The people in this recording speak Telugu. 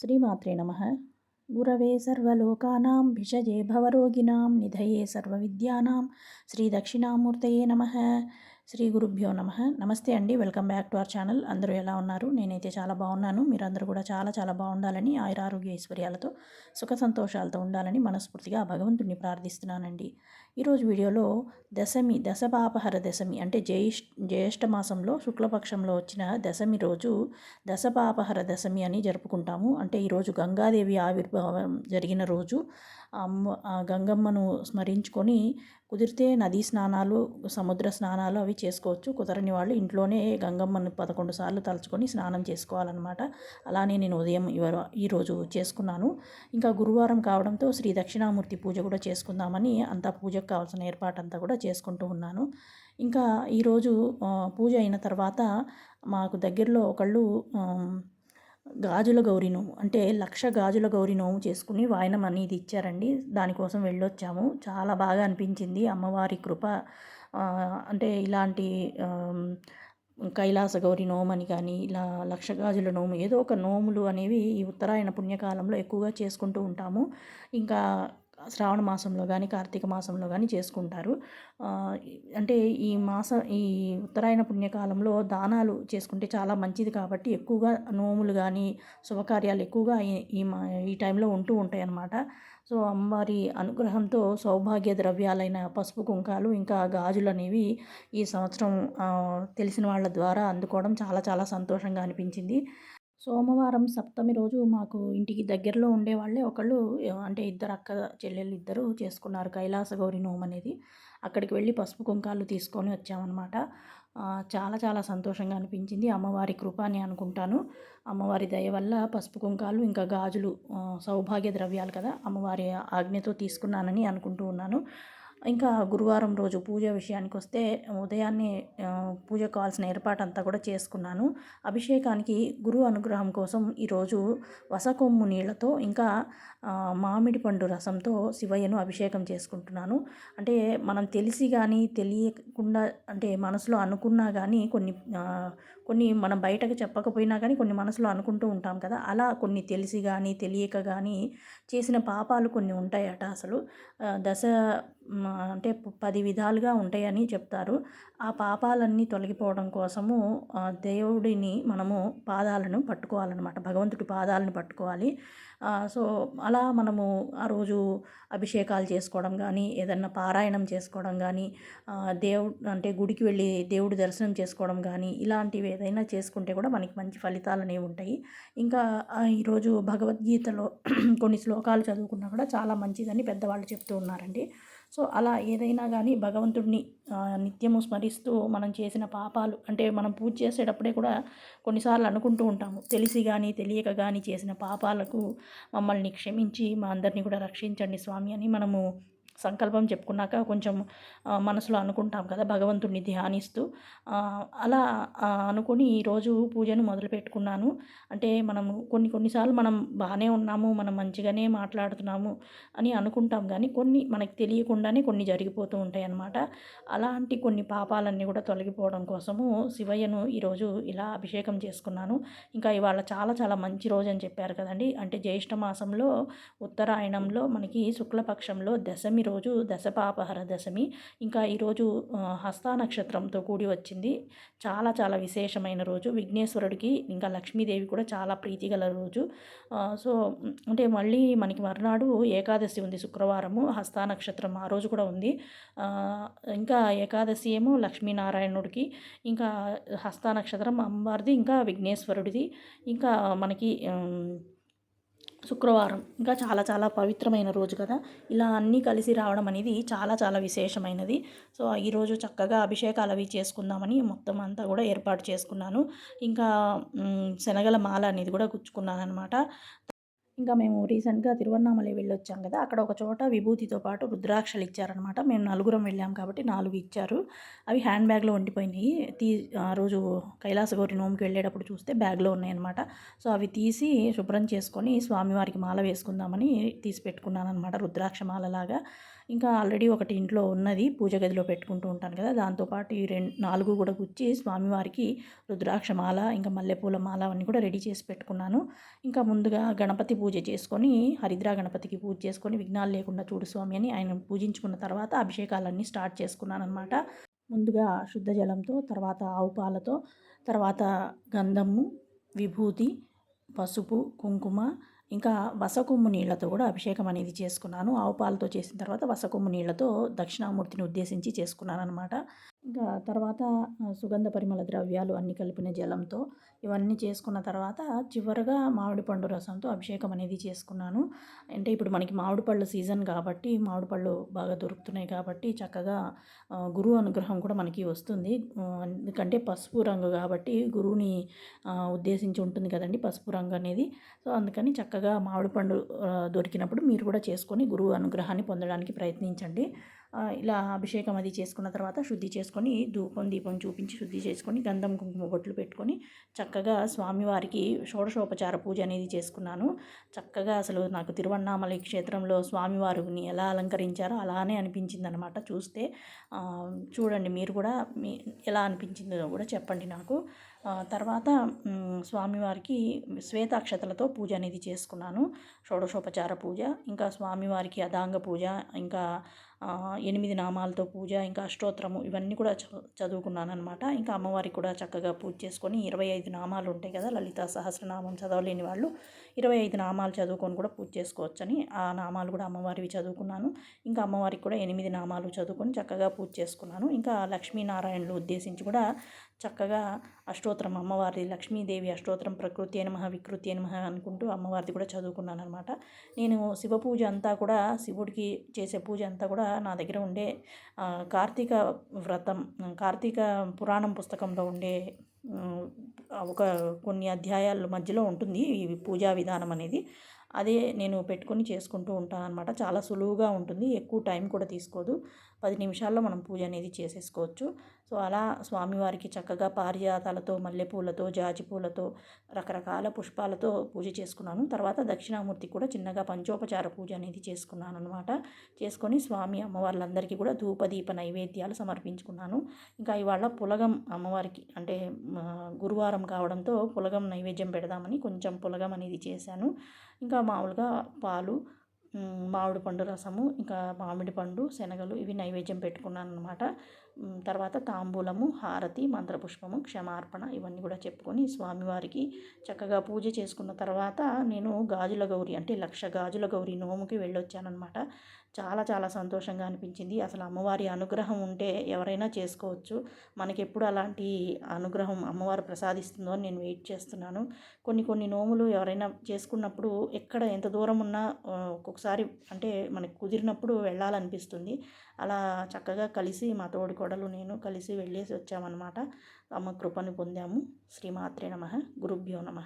శ్రీమాత్రే నమ గురవే సర్వలోకానాం భిషజే భవరోగిణాం నిధయే సర్వవిద్యానాం శ్రీ దక్షిణామూర్తయే నమ శ్రీ గురుభ్యో నమ. నమస్తే అండి. Welcome back to our channel. అందరూ ఎలా ఉన్నారు? నేనైతే చాలా బాగున్నాను. మీరందరూ కూడా చాలా చాలా బాగుండాలని ఆయురారోగ్య ఐశ్వర్యాలతో సుఖ సంతోషాలతో ఉండాలని మనస్ఫూర్తిగా ఆ భగవంతుడిని ప్రార్థిస్తున్నానండి. ఈరోజు వీడియోలో దశమి దశపాపహర దశమి అంటే జ్యేష్ జ్యేష్ఠ మాసంలో శుక్లపక్షంలో వచ్చిన దశమి రోజు దశపాపహర దశమి అని జరుపుకుంటాము. అంటే ఈరోజు గంగాదేవి ఆవిర్భావం జరిగిన రోజు. అమ్మ గంగమ్మను స్మరించుకొని కుదిరితే నదీ స్నానాలు సముద్ర స్నానాలు అవి చేసుకోవచ్చు. కుదరని వాళ్ళు ఇంట్లోనే గంగమ్మను పదకొండు సార్లు తలుచుకొని స్నానం చేసుకోవాలన్నమాట. అలానే నేను ఉదయం ఈరోజు చేసుకున్నాను. ఇంకా గురువారం కావడంతో శ్రీ దక్షిణామూర్తి పూజ కూడా చేసుకుందామని అంతా పూజకు కావాల్సిన ఏర్పాటు అంతా కూడా చేసుకుంటూ ఉన్నాను. ఇంకా ఈరోజు పూజ అయిన తర్వాత మాకు దగ్గరలో ఒకళ్ళు గాజుల గౌరి నోము అంటే లక్ష గాజుల గౌరి నోము చేసుకుని వాయనం అనేది ఇచ్చారండి. దానికోసం వెళ్ళొచ్చాము. చాలా బాగా అనిపించింది. అమ్మవారి కృప అంటే ఇలాంటి కైలాస గౌరి నోమని కానీ ఇలా లక్ష గాజుల నోము ఏదో ఒక నోములు అనేవి ఈ ఉత్తరాయణ పుణ్యకాలంలో ఎక్కువగా చేసుకుంటూ ఉంటాము. ఇంకా శ్రావణ మాసంలో కానీ కార్తీక మాసంలో కానీ చేసుకుంటారు. అంటే ఈ మాసం ఈ ఉత్తరాయణ పుణ్యకాలంలో దానాలు చేసుకుంటే చాలా మంచిది కాబట్టి ఎక్కువగా నోములు కానీ శుభకార్యాలు ఎక్కువగా ఈ ఈ టైంలో ఉంటూ ఉంటాయి అన్నమాట. సో అమ్మవారి అనుగ్రహంతో సౌభాగ్య ద్రవ్యాలైన పసుపు కుంకాలు ఇంకా గాజులు అనేవి ఈ సంవత్సరం తెలిసిన వాళ్ళ ద్వారా అందుకోవడం చాలా చాలా సంతోషంగా అనిపించింది. సోమవారం సప్తమి రోజు మాకు ఇంటికి దగ్గరలో ఉండేవాళ్ళే ఒకళ్ళు అంటే ఇద్దరు అక్క చెల్లెళ్ళు ఇద్దరు చేసుకున్నారు కైలాస గౌరి నోమ్ అనేది. అక్కడికి వెళ్ళి పసుపు కుంకాలు తీసుకొని వచ్చామన్నమాట. చాలా చాలా సంతోషంగా అనిపించింది. అమ్మవారి కృప అని అనుకుంటాను. అమ్మవారి దయ వల్ల పసుపు కుంకాలు ఇంకా గాజులు సౌభాగ్య ద్రవ్యాలు కదా అమ్మవారి ఆజ్ఞతో తీసుకున్నానని అనుకుంటూ ఉన్నాను. ఇంకా గురువారం రోజు పూజ విషయానికి వస్తే ఉదయాన్నే పూజ కావాల్సిన ఏర్పాటు అంతా కూడా చేసుకున్నాను. అభిషేకానికి గురువు అనుగ్రహం కోసం ఈరోజు వసకొమ్ము నీళ్ళతో ఇంకా మామిడి పండు రసంతో శివయ్యను అభిషేకం చేసుకుంటున్నాను. అంటే మనం తెలిసి కానీ తెలియకుండా అంటే మనసులో అనుకున్నా కానీ కొన్ని కొన్ని మనం బయటకు చెప్పకపోయినా కానీ కొన్ని మనసులో అనుకుంటూ ఉంటాం కదా. అలా కొన్ని తెలిసి కానీ తెలియక కానీ చేసిన పాపాలు కొన్ని ఉంటాయట అసలు. దశ అంటే పది విధాలుగా ఉంటాయని చెప్తారు. ఆ పాపాలన్నీ తొలగిపోవడం కోసము దేవుడిని మనము పాదాలను పట్టుకోవాలన్నమాట. భగవంతుడి పాదాలను పట్టుకోవాలి. సో అలా మనము ఆ రోజు అభిషేకాలు చేసుకోవడం కానీ ఏదన్నా పారాయణం చేసుకోవడం కానీ దేవుడు అంటే గుడికి వెళ్ళి దేవుడి దర్శనం చేసుకోవడం కానీ ఇలాంటివి ఏదైనా చేసుకుంటే కూడా మనకి మంచి ఫలితాలు అనేవి ఉంటాయి. ఇంకా ఈరోజు భగవద్గీతలో కొన్ని శ్లోకాలు చదువుకున్నా కూడా చాలా మంచిదని పెద్దవాళ్ళు చెప్తూ ఉన్నారండి. సో అలా ఏదైనా కానీ భగవంతుడిని నిత్యము స్మరిస్తూ మనం చేసిన పాపాలు అంటే మనం పూజ చేసేటప్పుడే కూడా కొన్నిసార్లు అనుకుంటూ ఉంటాము. తెలిసి కానీ తెలియక కానీ చేసిన పాపాలకు మమ్మల్ని క్షమించి మా అందరినీ కూడా రక్షించండి స్వామి అని మనము సంకల్పం చెప్పుకున్నాక కొంచెం మనసులో అనుకుంటాం కదా భగవంతుడిని ధ్యానిస్తూ. అలా అనుకుని ఈరోజు పూజను మొదలు పెట్టుకున్నాను అంటే మనము కొన్ని కొన్నిసార్లు మనం బాగానే ఉన్నాము మనం మంచిగానే మాట్లాడుతున్నాము అని అనుకుంటాం కానీ కొన్ని మనకి తెలియకుండానే కొన్ని జరిగిపోతూ ఉంటాయి అన్నమాట. అలాంటి కొన్ని పాపాలన్నీ కూడా తొలగిపోవడం కోసము శివయ్యను ఈరోజు ఇలా అభిషేకం చేసుకున్నాను. ఇంకా ఇవాళ చాలా చాలా మంచి రోజు అని చెప్పారు కదండి. అంటే జ్యేష్ఠ మాసంలో ఉత్తరాయణంలో మనకి శుక్లపక్షంలో దశమి రోజు దశపాపహర దశమి. ఇంకా ఈరోజు హస్తా నక్షత్రంతో కూడి వచ్చింది. చాలా చాలా విశేషమైన రోజు. విఘ్నేశ్వరుడికి ఇంకా లక్ష్మీదేవి కూడా చాలా ప్రీతిగల రోజు. సో అంటే మళ్ళీ మనకి మర్నాడు ఏకాదశి ఉంది శుక్రవారము. హస్తా నక్షత్రం ఆ రోజు కూడా ఉంది. ఇంకా ఏకాదశి ఏమో లక్ష్మీనారాయణుడికి. ఇంకా హస్తా నక్షత్రం అమ్మవారిది ఇంకా విఘ్నేశ్వరుడిది. ఇంకా మనకి శుక్రవారం. ఇంకా చాలా చాలా పవిత్రమైన రోజు కదా. ఇలా అన్నీ కలిసి రావడం అనేది చాలా చాలా విశేషమైనది. సో ఈరోజు చక్కగా అభిషేకాలు అవి చేసుకుందామని మొత్తం అంతా కూడా ఏర్పాటు చేసుకున్నాను. ఇంకా శనగల మాల అనేది కూడా గుచ్చుకున్నాను అనమాట ఇంకా మేము రీసెంట్గా తిరువన్నామలై వెళ్ళొచ్చాం కదా అక్కడ ఒక చోట విభూతితో పాటు రుద్రాక్షలు ఇచ్చారనమాట మేము నలుగురం వెళ్ళాం కాబట్టి నాలుగు ఇచ్చారు. అవి హ్యాండ్ బ్యాగ్లో ఉండిపోయినాయి. తీ ఆ రోజు కైలాసగౌరి నోముకి వెళ్ళేటప్పుడు చూస్తే బ్యాగ్లో ఉన్నాయన్నమాట. సో అవి తీసి శుభ్రం చేసుకొని స్వామివారికి మాల వేసుకుందామని తీసి పెట్టుకున్నాను అనమాట రుద్రాక్ష మాలలాగా ఇంకా ఆల్రెడీ ఒకటి ఇంట్లో ఉన్నది పూజ గదిలో పెట్టుకుంటూ ఉంటాను కదా. దాంతోపాటు ఈ రెండు నాలుగు కూడా గుచ్చి స్వామివారికి రుద్రాక్ష మాల ఇంకా మల్లెపూల మాల అవన్నీ కూడా రెడీ చేసి పెట్టుకున్నాను. ఇంకా ముందుగా గణపతి పూజ చేసుకొని హరిద్రా గణపతికి పూజ చేసుకొని విఘ్నాలు లేకుండా చూడు స్వామి అని ఆయన పూజించుకున్న తర్వాత అభిషేకాలన్నీ స్టార్ట్ చేసుకున్నాను అనమాట ముందుగా శుద్ధ జలంతో తర్వాత ఆవు పాలతో తర్వాత గంధము విభూతి పసుపు కుంకుమ ఇంకా వసకొమ్ము నీళ్ళతో కూడా అభిషేకం అనేది చేసుకున్నాను. ఆవు పాలతో చేసిన తర్వాత వసకొమ్ము నీళ్ళతో దక్షిణామూర్తిని ఉద్దేశించి చేసుకున్నాను అనమాట ఇంకా తర్వాత సుగంధ పరిమళ ద్రవ్యాలు అన్నీ కలిపిన జలంతో ఇవన్నీ చేసుకున్న తర్వాత చివరగా మామిడి పండు రసంతో అభిషేకం అనేది చేసుకున్నాను. అంటే ఇప్పుడు మనకి మామిడి పళ్ళు సీజన్ కాబట్టి మామిడి పళ్ళు బాగా దొరుకుతున్నాయి కాబట్టి చక్కగా గురువు అనుగ్రహం కూడా మనకి వస్తుంది. ఎందుకంటే పసుపు రంగు కాబట్టి గురువుని ఉద్దేశించి ఉంటుంది కదండి పసుపు రంగు అనేది. సో అందుకని చక్కగా మామిడి పండు దొరికినప్పుడు మీరు కూడా చేసుకొని గురువు అనుగ్రహాన్ని పొందడానికి ప్రయత్నించండి. ఇలా అభిషేకం అది చేసుకున్న తర్వాత శుద్ధి చేసుకొని ధూపం దీపం చూపించి శుద్ధి చేసుకొని గంధం కుంకుమ బొట్లు పెట్టుకొని చక్కగా స్వామివారికి షోడశోపచార పూజ అనేది చేసుకున్నాను. చక్కగా అసలు నాకు తిరువన్నామలై క్షేత్రంలో స్వామివారిని ఎలా అలంకరించారో అలానే అనిపించింది అనమాట చూస్తే చూడండి మీరు కూడా మీ ఎలా అనిపించిందో కూడా చెప్పండి నాకు. తర్వాత స్వామివారికి శ్వేతాక్షతలతో పూజ అనేది చేసుకున్నాను. షోడశోపచార పూజ ఇంకా స్వామివారికి అదాంగ పూజ ఇంకా ఎనిమిది నామాలతో పూజ ఇంకా అష్టోత్తరము ఇవన్నీ కూడా చదువుకున్నాను అనమాట ఇంకా అమ్మవారికి కూడా చక్కగా పూజ చేసుకొని ఇరవై ఐదు నామాలు ఉంటాయి కదా లలిత సహస్రనామం చదవలేని వాళ్ళు. ఇరవై ఐదు నామాలు చదువుకొని కూడా పూజ చేసుకోవచ్చని ఆ నామాలు కూడా అమ్మవారివి చదువుకున్నాను. ఇంకా అమ్మవారికి కూడా ఎనిమిది నామాలు చదువుకొని చక్కగా పూజ చేసుకున్నాను. ఇంకా లక్ష్మీనారాయణలు ఉద్దేశించి కూడా చక్కగా అష్టోత్తరం అమ్మవారి లక్ష్మీదేవి అష్టోత్తరం ప్రకృతి నమః వికృతి నమః అనుకుంటూ అమ్మవారిది కూడా చదువుకున్నాను అనమాట నేను శివ పూజ అంతా కూడా శివుడికి చేసే పూజ అంతా కూడా నా దగ్గర ఉండే కార్తీక వ్రతం కార్తీక పురాణం పుస్తకంలో ఉండే ఒక కొన్ని అధ్యాయాల మధ్యలో ఉంటుంది ఈ పూజా విధానం అనేది. అదే నేను పెట్టుకొని చేసుకుంటూ ఉంటాను అనమాట చాలా సులువుగా ఉంటుంది ఎక్కువ టైం కూడా తీసుకోదు. పది నిమిషాల్లో మనం పూజ అనేది చేసేసుకోవచ్చు. సో అలా స్వామివారికి చక్కగా పారిజాతాలతో మల్లెపూలతో జాజి పూలతో రకరకాల పుష్పాలతో పూజ చేసుకున్నాను. తర్వాత దక్షిణామూర్తి కూడా చిన్నగా పంచోపచార పూజ అనేది చేసుకున్నాను అనమాట చేసుకొని స్వామి అమ్మవార్లందరికీ కూడా ధూపదీప నైవేద్యాలు సమర్పించుకున్నాను. ఇంకా ఇవాళ పులగం అమ్మవారికి అంటే గురువారం కావడంతో పులగం నైవేద్యం పెడదామని కొంచెం పులగం అనేది చేశాను. ఇంకా మామూలుగా పాలు మామిడి పండు రసము ఇంకా మామిడి పండు శనగలు ఇవి నైవేద్యం పెట్టుకున్నాను అనమాట తర్వాత తాంబూలము హారతి మంత్రపుష్పము క్షమార్పణ ఇవన్నీ కూడా చెప్పుకొని స్వామివారికి చక్కగా పూజ చేసుకున్న తర్వాత నేను గాజుల గౌరి అంటే లక్ష గాజుల గౌరి నోముకి వెళ్ళొచ్చానమాట చాలా చాలా సంతోషంగా అనిపించింది. అసలు అమ్మవారి అనుగ్రహం ఉంటే ఎవరైనా చేసుకోవచ్చు. మనకి ఎప్పుడు అలాంటి అనుగ్రహం అమ్మవారు ప్రసాదిస్తుందో అని నేను వెయిట్ చేస్తున్నాను. కొన్ని కొన్ని నోములు ఎవరైనా చేసుకున్నప్పుడు ఎక్కడ ఎంత దూరం ఉన్నా ఒక్కొక్కసారి అంటే మనకు కుదిరినప్పుడు వెళ్ళాలనిపిస్తుంది. అలా చక్కగా కలిసి మా తోడు కోడలు నేను కలిసి వెళ్ళేసి వచ్చామన్నమాట. అమ్మ కృపను పొందాము. శ్రీమాత్రే నమ. గురుభ్యో నమ.